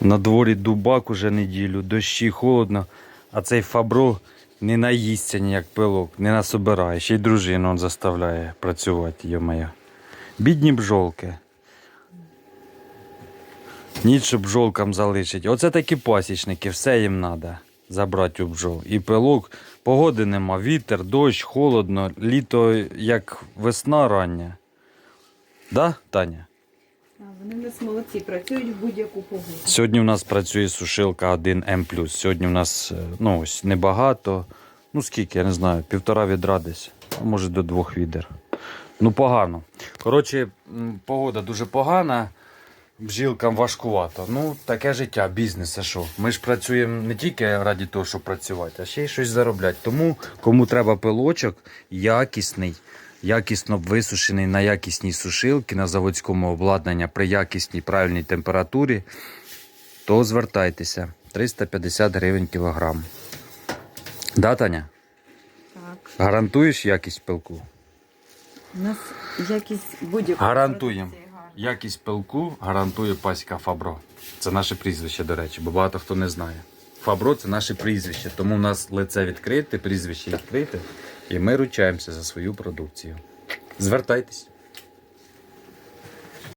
На дворі дубак уже неділю, дощі, холодно, а цей фабро не наїсться ніяк пилок, не насобирає. Ще й дружину он заставляє працювати, йомає. Бідні бджолки. Ніч, щоб бджолкам залишить. Оце такі пасічники, все їм треба забрати у бджол. І пилок, погоди нема, вітер, дощ, холодно, літо як весна рання. Да, Таня? Вони в нас молодці, працюють в будь-яку погоду. Сьогодні у нас працює сушилка 1М. Сьогодні у нас е, ну, ось небагато. Ну скільки, я не знаю, півтора відра десь, а може до двох відер. Ну, погано. Коротше, погода дуже погана, бжілкам важкувато. Ну, таке життя, бізнес, а що? Ми ж працюємо не тільки раді того, щоб працювати, а ще й щось заробляти. Тому, кому треба пилочок, якісний, якісно висушений на якісній сушилці, на заводському обладнанні при якісній правильній температурі, то звертайтеся. 350 гривень кілограм. Да, Таня? Так. Гарантуєш якість пилку? У нас якість будь-якої Гарантуємо. Якість пилку гарантує паська Фабро. Це наше прізвище, до речі, бо багато хто не знає. Фабро це наше прізвище, тому у нас лице відкрите, прізвище відкрите, і ми ручаємося за свою продукцію. Звертайтесь.